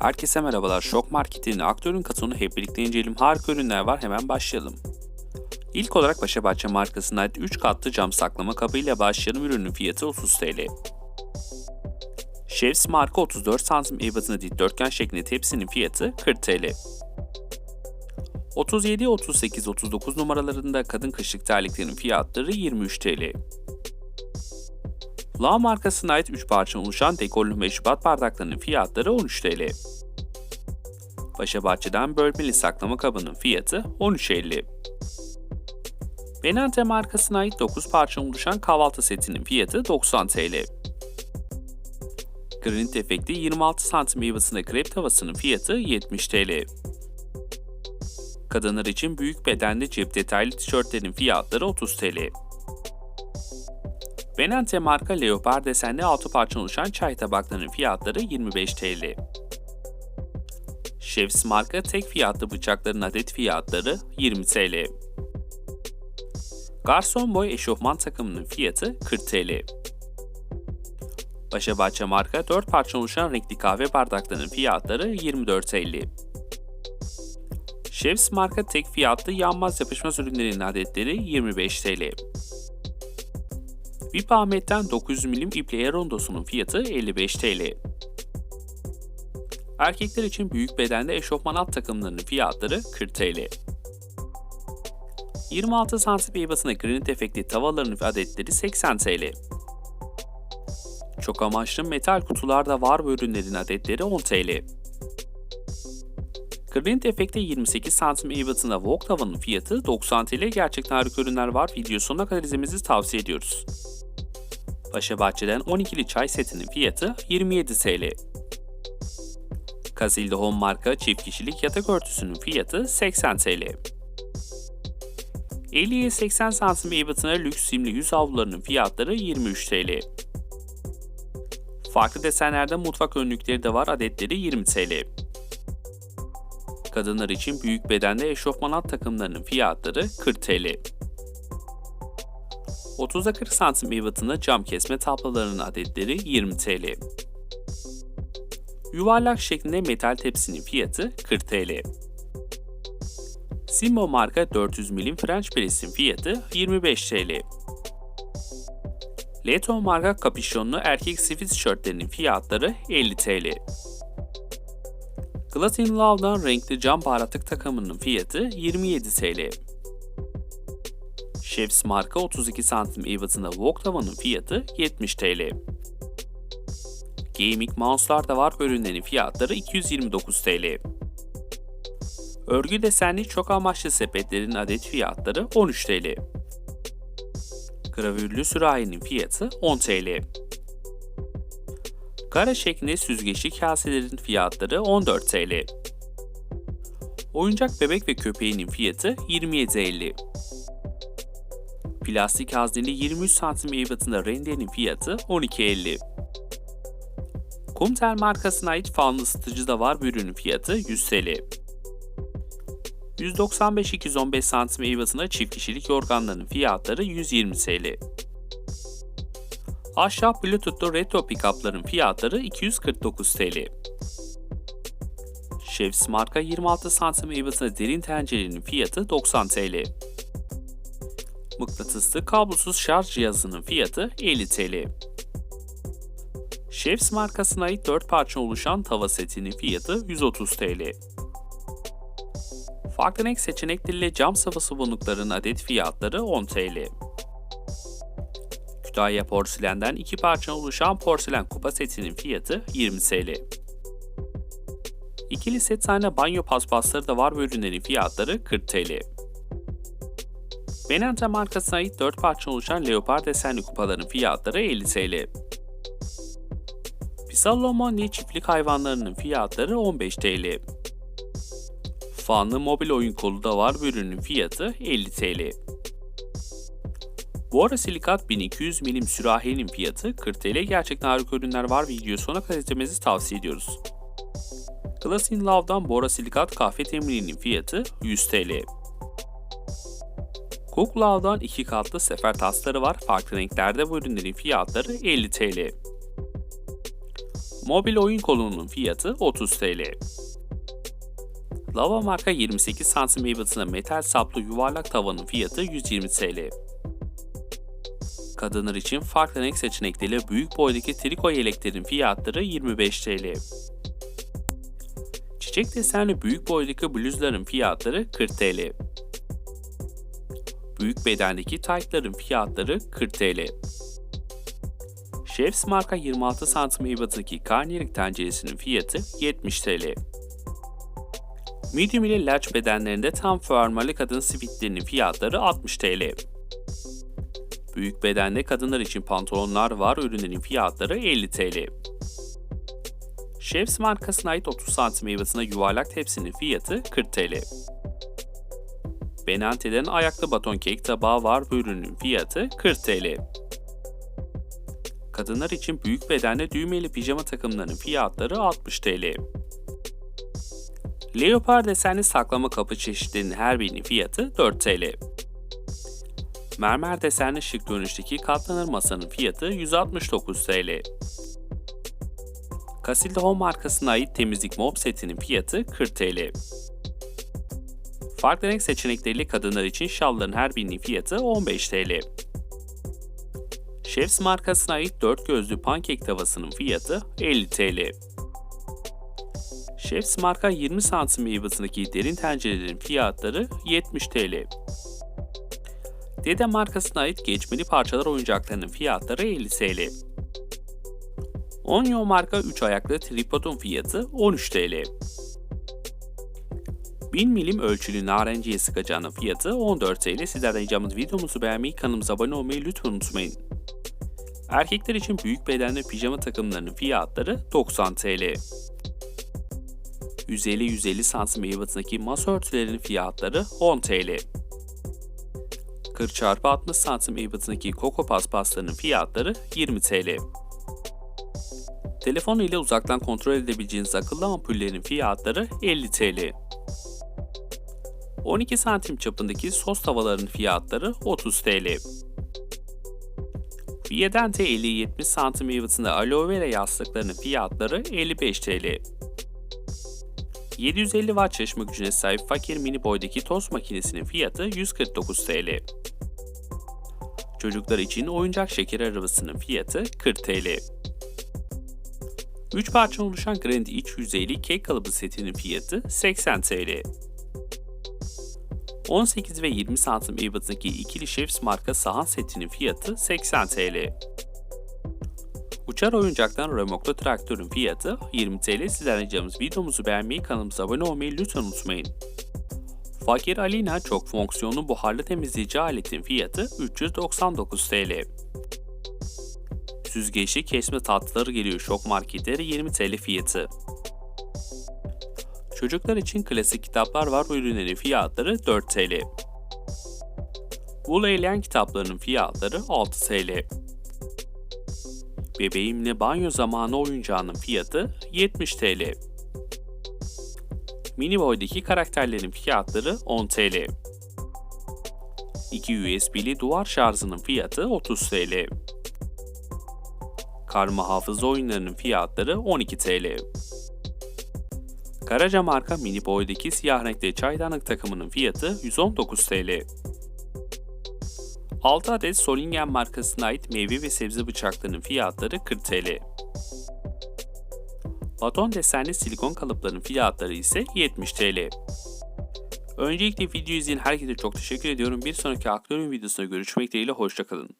Herkese merhabalar. Şok Market'in aktörün katını hep birlikte inceleyelim. Harika ürünler var. Hemen başlayalım. İlk olarak Paşabahçe markasına ait 3 katlı cam saklama kabıyla başlayalım. Ürünün fiyatı 30 TL. Chefs marka 34 santim ebatına dikdörtgen şeklinde tepsinin fiyatı 40 TL. 37, 38, 39 numaralarında kadın kışlık terliklerin fiyatları 23 TL. La markasına ait 3 parça oluşan dekorlu meşrubat bardaklarının fiyatları 13 TL. Paşabahçe'den bölmeli saklama kabının fiyatı 13.50. Benante markasına ait 9 parça oluşan kahvaltı setinin fiyatı 90 TL. Granit efekti 26 santim ebatında krep tavasının fiyatı 70 TL. Kadınlar için büyük bedenli cep detaylı tişörtlerin fiyatları 30 TL. Benante marka leopar desenli 6 parça oluşan çay tabaklarının fiyatları 25 TL. Chefs marka tek fiyatlı bıçakların adet fiyatları 20 TL. Garson boy eşofman takımının fiyatı 40 TL. Paşabahçe marka 4 parça oluşan renkli kahve bardaklarının fiyatları 24.50. Chefs marka tek fiyatlı yanmaz yapışmaz ürünlerin adetleri 25 TL. VIP Ahmet'ten 900 milim iple rondosunun fiyatı 55 TL. Erkekler için büyük bedende eşofman alt takımlarının fiyatları 40 TL. 26 santim ebatında granit efekti tavalarının adetleri 80 TL. Çok amaçlı metal kutularda var bu ürünlerin adetleri 10 TL. Granit efekti 28 santim ebatında wok tavanın fiyatı 90 TL. Gerçekten harika ürünler var. Video sonuna kadar izlemenizi tavsiye ediyoruz. Paşabahçe'den 12'li çay setinin fiyatı 27 TL. Kazilde Home marka çift kişilik yatak örtüsünün fiyatı 80 TL. 50'ye 80 santim ebatına lüks simli yüz havlularının fiyatları 23 TL. Farklı desenlerde mutfak önlükleri de var adetleri 20 TL. Kadınlar için büyük bedende eşofman alt takımlarının fiyatları 40 TL. 30'a 40 santim ebatında cam kesme tablolarının adetleri 20 TL. Yuvarlak şeklinde metal tepsinin fiyatı 40 TL. Simbo marka 400 milim French press'in fiyatı 25 TL. Leto marka kapüşonlu erkek sivil tişörtlerinin fiyatları 50 TL. Glatin Love'dan renkli cam baharatlık takımının fiyatı 27 TL. Chefs marka 32 santim ebatında wok tavanın fiyatı 70 TL. Gaming mouse'lar da var ürünlerin fiyatları 229 TL. Örgü desenli çok amaçlı sepetlerin adet fiyatları 13 TL. Gravürlü sürahinin fiyatı 10 TL. Kare şeklinde süzgeçli kaselerin fiyatları 14 TL. Oyuncak bebek ve köpeğinin fiyatı 27.50. Plastik hazneli 23 santim ebatında rendenin fiyatı 12.50. Kumtel markasına ait fanlı ısıtıcı da var bu ürünün fiyatı 100 TL. 195-215 santim ebatında çift kişilik yorganların fiyatları 120 TL. Ahşap Bluetooth'lu retro pickup'ların fiyatları 249 TL. Chefs marka 26 santim ebatında derin tencerenin fiyatı 90 TL. Mıknatıslı kablosuz şarj cihazının fiyatı 50 TL. Chefs markasına ait 4 parça oluşan tava setinin fiyatı 130 TL. Farklı renk seçenekleriyle cam sıvı sabunlukların adet fiyatları 10 TL. Kütahya porselenden 2 parça oluşan porselen kupa setinin fiyatı 20 TL. İkili set tane banyo paspasları da var ve ürünlerin fiyatları 40 TL. Benante markasına ait 4 parça oluşan leopar desenli kupaların fiyatları 50 TL. Pisalomondi çiftlik hayvanlarının fiyatları 15 TL. Fanlı mobil oyun kolu da var bu ürünün fiyatı 50 TL. Bora Silikat 1200 milim sürahinin fiyatı 40 TL. Gerçekten harika ürünler var. Video sonuna kadar izlemenizi tavsiye ediyoruz. Glass in Love'dan Bora Silikat kahve temininin fiyatı 100 TL. Cooklav'dan iki katlı sefer tasları var. Farklı renklerde bu ürünlerin fiyatları 50 TL. Mobil oyun kolonunun fiyatı 30 TL. Lava marka 28 santim ebatına metal saplı yuvarlak tavanın fiyatı 120 TL. Kadınlar için farklı renk seçenekleriyle büyük boydaki triko yeleklerin fiyatları 25 TL. Çiçek desenli büyük boydaki bluzların fiyatları 40 TL. Büyük bedendeki taytların fiyatları 40 TL. Chefs marka 26 santim ebatındaki karnıyarık tenceresinin fiyatı 70 TL. Medium ile large bedenlerinde tam formalı kadın sivitlerinin fiyatları 60 TL. Büyük bedende kadınlar için pantolonlar var ürünlerin fiyatları 50 TL. Chefs markasına ait 30 santim ebatına yuvarlak tepsinin fiyatı 40 TL. Benante'den ayaklı baton kek tabağı var bu ürünün fiyatı 40 TL. Kadınlar için büyük bedenli düğmeli pijama takımlarının fiyatları 60 TL. Leopar desenli saklama kapı çeşitlerinin her birinin fiyatı 4 TL. Mermer desenli şık görünüşteki katlanır masanın fiyatı 169 TL. Casilda Home markasına ait temizlik mop setinin fiyatı 40 TL. Farklı renk seçenekleriyle kadınlar için şalların her birinin fiyatı 15 TL. Chefs markasına ait 4 gözlü pankek tavasının fiyatı 50 TL. Chefs marka 20 santim ebatındaki derin tencerelerin fiyatları 70 TL. Dede markasına ait geçmeli parçalar oyuncaklarının fiyatları 50 TL. Onyo marka 3 ayaklı tripodun fiyatı 13 TL. 1000 milim ölçülü narenciye sıkacağının fiyatı 14 TL. Sizlerden ricamız videomuzu beğenmeyi, kanalımıza abone olmayı lütfen unutmayın. Erkekler için büyük bedenli pijama takımlarının fiyatları 90 TL. 150-150 santim ebatındaki masa örtülerinin fiyatları 10 TL. 40 x 60 santim ebatındaki koko paspaslarının fiyatları 20 TL. Telefon ile uzaktan kontrol edebileceğiniz akıllı ampullerin fiyatları 50 TL. 12 santim çapındaki sos tavaların fiyatları 30 TL. Viedente 50-70 santim ebatında aloe vera yastıklarının fiyatları 55 TL. 750 watt çalışma gücüne sahip fakir mini boydaki tost makinesinin fiyatı 149 TL. Çocuklar için oyuncak şeker arabasının fiyatı 40 TL. 3 parça oluşan Grand iç yüzeyli kek kalıbı setinin fiyatı 80 TL. 18 ve 20 santim ebatındaki ikili Chefs marka sahan setinin fiyatı 80 TL. Uçar oyuncaktan remoklu traktörün fiyatı 20 TL. Sizden ricamız videomuzu beğenmeyi, kanalımıza abone olmayı lütfen unutmayın. Fakir Alina çok fonksiyonlu buharlı temizleyici aletin fiyatı 399 TL. Süzgeçli kesme tatlıları geliyor şok marketleri 20 TL fiyatı. Çocuklar için klasik kitaplar var ürünlerin fiyatları 4 TL. Bul Eğlen kitaplarının fiyatları 6 TL. Bebeğimle banyo zamanı oyuncağının fiyatı 70 TL. Mini boydaki karakterlerin fiyatları 10 TL. 2 USB'li duvar şarjının fiyatı 30 TL. Karma hafıza oyunlarının fiyatları 12 TL. Karaca marka mini boydaki siyah renkli çaydanlık takımının fiyatı 119 TL. 6 adet Solingen markasına ait meyve ve sebze bıçaklarının fiyatları 40 TL. Baton desenli silikon kalıpların fiyatları ise 70 TL. Öncelikle video izleyen herkese çok teşekkür ediyorum. Bir sonraki aktarım videosunda görüşmek dileğiyle hoşçakalın.